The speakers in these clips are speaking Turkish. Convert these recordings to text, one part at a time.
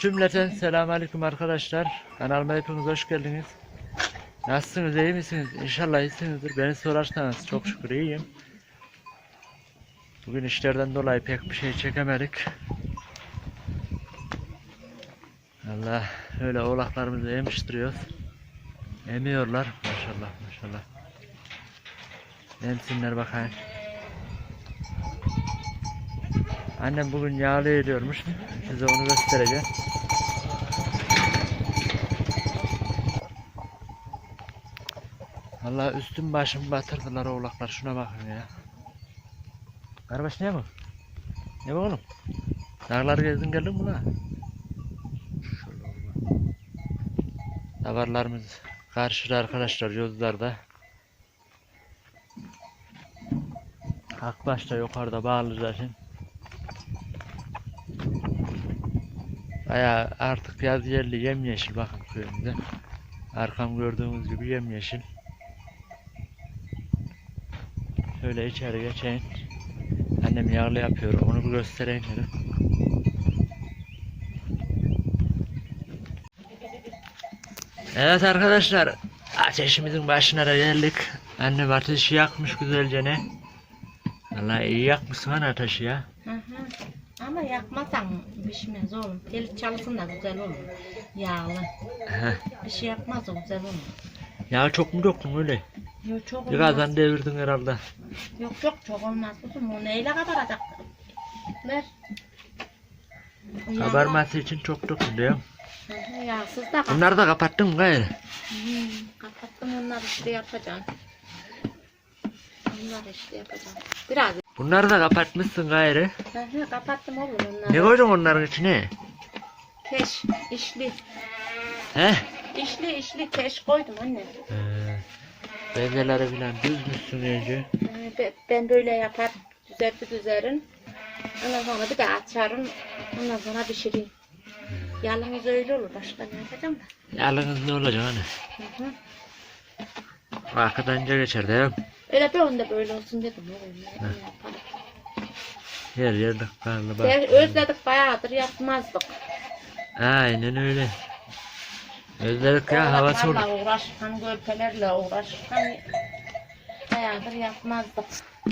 Cümleten selamünaleyküm arkadaşlar. Kanalıma hepiniz hoş geldiniz. Nasılsınız, iyi misiniz? İnşallah iyisinizdir. Beni sorarsanız çok şükür iyiyim. Bugün işlerden dolayı pek bir şey çekemedik. Allah öyle oğlaklarımızı emiştiriyoruz. Emiyorlar. Maşallah maşallah. Emsinler bakayım. Annem bugün yağlı ediyormuş. Size onu göstereceğim. Allah üstüm başım batırdılar oğlaklar. Şuna bakın ya. Kardeş ne bu? Ne bu oğlum? Dağları gezdin geldin mi lan? Davarlarımız karşıda arkadaşlar yozlarda. Akbaş da yukarıda bağlı zaten. Baya artık yaz yerli yemyeşil bakın köyümüzde. Arkam gördüğünüz gibi yemyeşil. Şöyle içeri geçeyim. Annem yağlı yapıyor. Onu göstereyim dedim. Evet arkadaşlar. Ateşimizin başına da geldik. Annem ateşi yakmış güzelce ne. Vallahi iyi yakmışsın lan ateşi ya. Hı hı. Ama yakmasan pişmez oğlum. Tel çalışsın da güzel olur. Yağlı. Heh. Bir şey yapmaz o güzel olur. Ya çok mu döktün öyle? Yok çok olmaz. Birazdan devirdin herhalde. Yok yok çok olmaz kuzum. O neyle kabaracak? Ver. Kabarması için çok döktün diyor. Yağsız da kap- Bunları da kapattın mı gayrı? Hı, kapattım onları işte yapacağım. Onları işte yapacağım. Biraz. Bunları da kapatmışsın gayrı. Hı kapattım oğlum onları. Ne koydun onların içine? Keş, işli. He? İşli işli keş koydum anne. Ee, benzeleri filan düzmüşsün önce. Ee, be- Ben böyle yapar, düzeltti düzerin. Ondan sonra bir daha açarım. Ondan sonra pişireyim. Yalnız öyle olur. Başka ne yapacağım da? Yalnız ne olacak hani? Hı hı. Arkadan önce geçer değil mi? Öyle bir onda böyle olsun dedim. Öyle, ne yapalım. Yer yerde karlı bak. Ben özledik bayağıdır yapmazdık. Aynen öyle. Ya hava soğuk. Oğlaklarla uğraş, hani gölpelerle uğraş. Hani bayağıdır yapmazdık.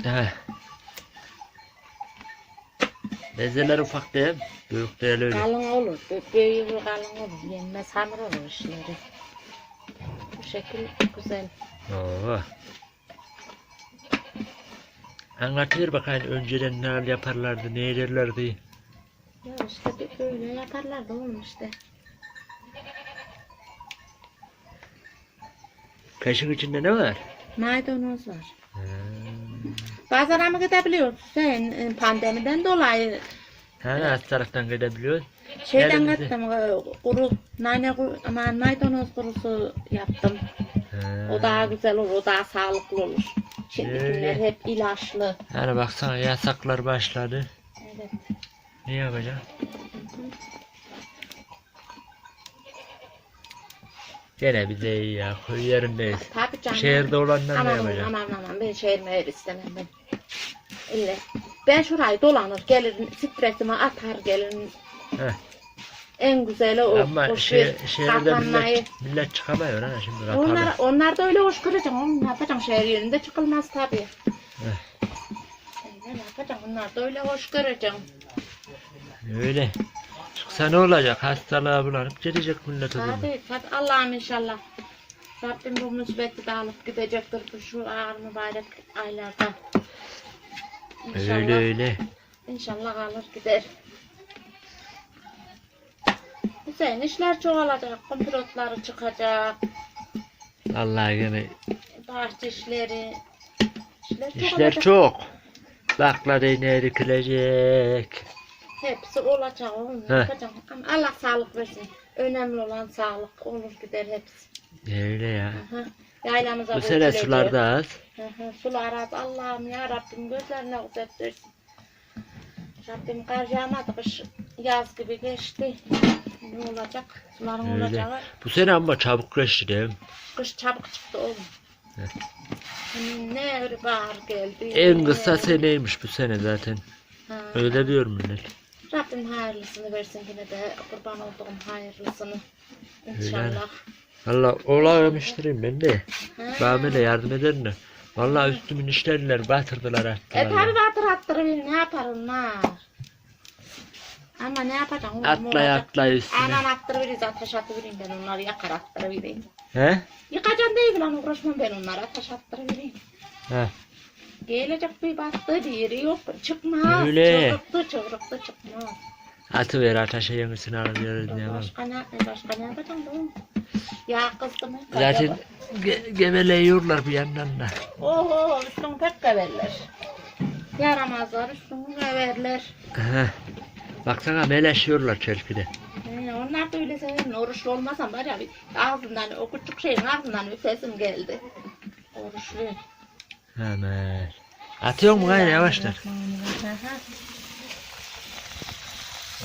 He. Bezeler ufak değil mi? Büyük değil öyle. Kalın olur. Büyüğü kalın olur. Yenmez hamur olur işleri. Bu şekil güzel. Oo. Anlatır bakayım önceden ne yaparlardı, ne ederlerdi. Ya işte böyle yaparlar da oğlum işte. Kaşık içinde ne var? Maydanoz var. Hmm. Pazara mı gidebiliyorsun sen e, pandemiden dolayı? Ha, hastalıktan gidebiliyor. Şeyden Nerede? gittim e, kuru nane kuru- aman maydanoz kurusu yaptım. Ha. O daha güzel olur, o daha sağlıklı olur. Şimdikiler Öyle. hep ilaçlı. Yani baksana yasaklar başladı. Evet. Ne yapacağım? Gene bize iyi ya. Köy yerindeyiz. Tabii canım. Şehirde olanlar ne aman, yapacağım? aman aman ben şehir mehir istemem ben. İlle. Ben şurayı dolanır gelirim stresimi atar gelirim. Heh. En güzeli o. Ama o şey, şehirde millet, millet çıkamıyor ha şimdi kapalı. Onlar, onlar da öyle hoş kıracağım. Oğlum ne yapacağım şehir yerinde çıkılmaz tabii. Ne yapacağım? Onlar da öyle hoş kıracağım. Öyle. Çıksa ne olacak? Hastalığa bulanıp gelecek millet o zaman. Tabii tabii Allah'ım inşallah. Rabbim bu musibeti de alıp gidecektir bu şu ağır mübarek aylarda. İnşallah, Öyle öyle. İnşallah alır gider. Hüseyin işler çoğalacak, kompirotları çıkacak, Vallahi gene bahçe işleri. İşler, işler çok. Bakla değneği dikilecek. Hepsi olacak oğlum. Yapacağım. Ama Allah sağlık versin. Önemli olan sağlık. Olur gider hepsi. Öyle ya. Aha. Yaylamıza Bu sene dökülecek. sular da az. Hı hı, Sular az. Allah'ım ya Rabbim gözlerine kuzet versin. Rabbim kar yağmadı. Kış yaz gibi geçti. Ne olacak? Suların Öyle. olacağı. Bu sene ama çabuk geçti değil mi? Kış çabuk çıktı oğlum. Hani Ne bahar geldi. En kısa seneymiş bu sene zaten. Ha. Öyle diyor millet. Rabbim hayırlısını versin yine de kurban olduğum hayırlısını. İnşallah. Valla oğlan yemiştireyim ben de. Böyle yardım ederim de. Valla üstümün işleriler batırdılar E attılar. tabi batır attırır ne yapar onlar? Ama ne yapacağım? Atlay atlay üstüne. Anan attırırız ateş attırırım ben onları yakar attırırım. He? Yıkacan değil lan uğraşmam ben onlara ateş attırırım. He. Gelecek bir battı biri yok çıkmaz. Öyle. Çıvrıktı çıvrıktı çıkmaz. Atı ver ateşe alıyoruz ne yapalım. Başka ne, başka ne yapacağım oğlum? Ya kızdım. Zaten ge geveleyiyorlar bir yandan da. Oho üstün pek geverler. Yaramazlar üstünü geverler. He. Baksana meleşiyorlar çelkide. He, onlar da öyle severim. Oruçlu olmasam var ya bir ağzından o küçük şeyin ağzından bir sesim geldi. Oruçlu. Hemen. Atıyor mu gayrı yavaşlar.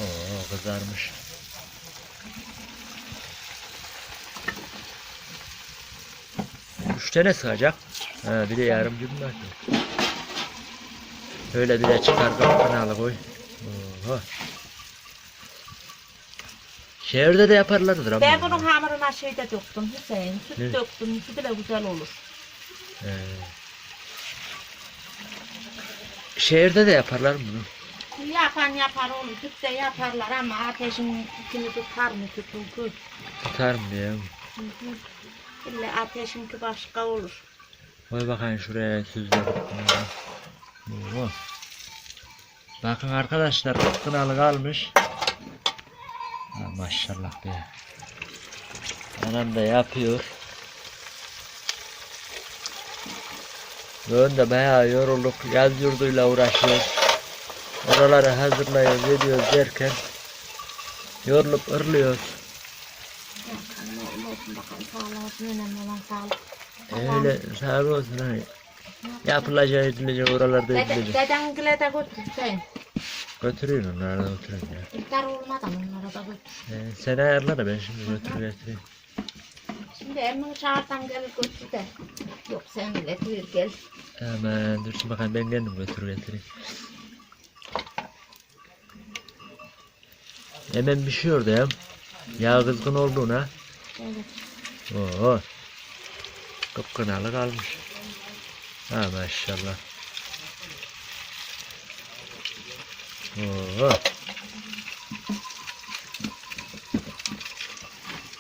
Oo kızarmış. Üç tane sığacak. Ha, bir de yarım gibi var. Öyle bir de çıkar kapanalı koy. Oho. Şehirde de yaparlardır ama. Ben bunun hamuruna şey de döktüm Hüseyin. Süt Ne? döktüm. Sütü de güzel olur. He. Şehirde de yaparlar bunu. Yapan yapar olur. Süt de yaparlar ama ateşin içini tutar mı sütün Tutar mı diye. İlle ateşinki başka olur. Koy bakayım şuraya süzle. Oo. Bakın arkadaşlar kınalı kalmış. Ha, maşallah be. Anam da yapıyor. Bugün de bayağı yorulduk. Yaz yurduyla uğraşıyoruz. Oraları hazırlıyoruz, ediyoruz derken yorulup ırlıyoruz. Öyle sağ olsun hani. Yapılacak edilecek oralarda edilecek. deden gile de götür Hüseyin. Götürüyor onları da götürüyor ya. İftar olmadan onlara da götür. Ee, sen ayarla da ben şimdi götür getireyim. Şimdi emmini çağırsam gelir götür de. Yok sen getir gel. Hemen dursun bakayım ben kendim götür getireyim. Hemen pişiyor da ya. Yağ kızgın olduğuna. Evet. Oo. Kıpkınalı kalmış. Ha maşallah. Oo.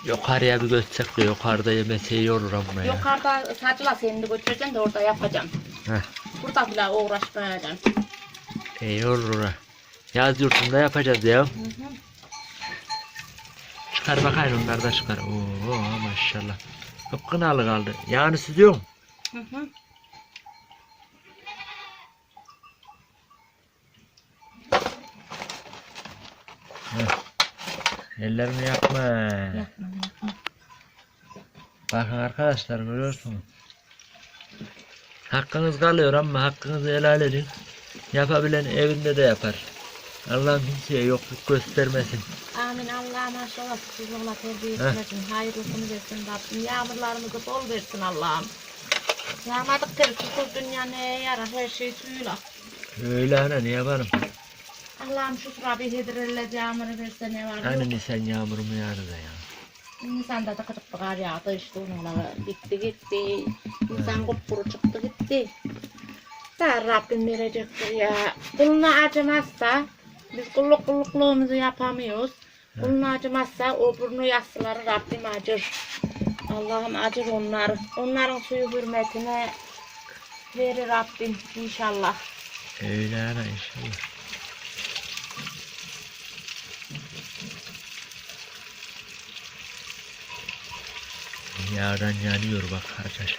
Yukarıya bir götürsek de yukarıda yemesi iyi olur ama ya. Yukarıda saçla seni de götüreceksin de orada yapacağım. Heh. Burada bile uğraşmayacağım. İyi olur ha. Yaz yurtunda yapacağız ya. Hı hı. Çıkar bakayım onlar da çıkar. Oo maşallah. Kıpkınalı kaldı. Yağını süzüyor mu? Hı hı. Ellerini yakma. Yapma yapma. Bakın arkadaşlar görüyorsunuz. Hakkınız kalıyor ama hakkınızı helal edin. Yapabilen evinde de yapar. Allah'ım kimseye yokluk göstermesin. Amin Allah'a maşallah sizinle terbiye etmesin. Hayırlısını versin Rabbim. Yağmurlarımızı bol versin Allah'ım. Yağmadık der susuz dünya neye yarar her şey suyla. Öyle ana ne yapalım? Allah'ım şu sıra bir hidrelle yağmuru verse ne var Hani yok. ne sen yağmurumu yağdı da ya. İnsan da tıkı tıkı kar yağdı işte onunla gitti gitti. İnsan kupkuru çıktı gitti. Da Rabbim verecektir ya. Kuluna acımazsa biz kulluk kullukluğumuzu yapamıyoruz. Kuluna acımazsa o burnu yassıları Rabbim acır. Allah'ım acır onları. Onların suyu hürmetine verir Rabbim inşallah. Öyle ana inşallah. Yağdan yanıyor bak arkadaşlar.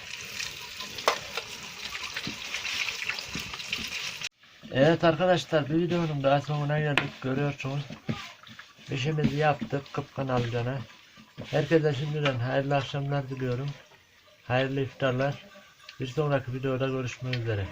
Evet arkadaşlar bir videonun daha sonuna geldik görüyorsunuz. İşimizi yaptık kıpkınalıcana. Herkese şimdiden hayırlı akşamlar diliyorum. Hayırlı iftarlar. Bir sonraki videoda görüşmek üzere.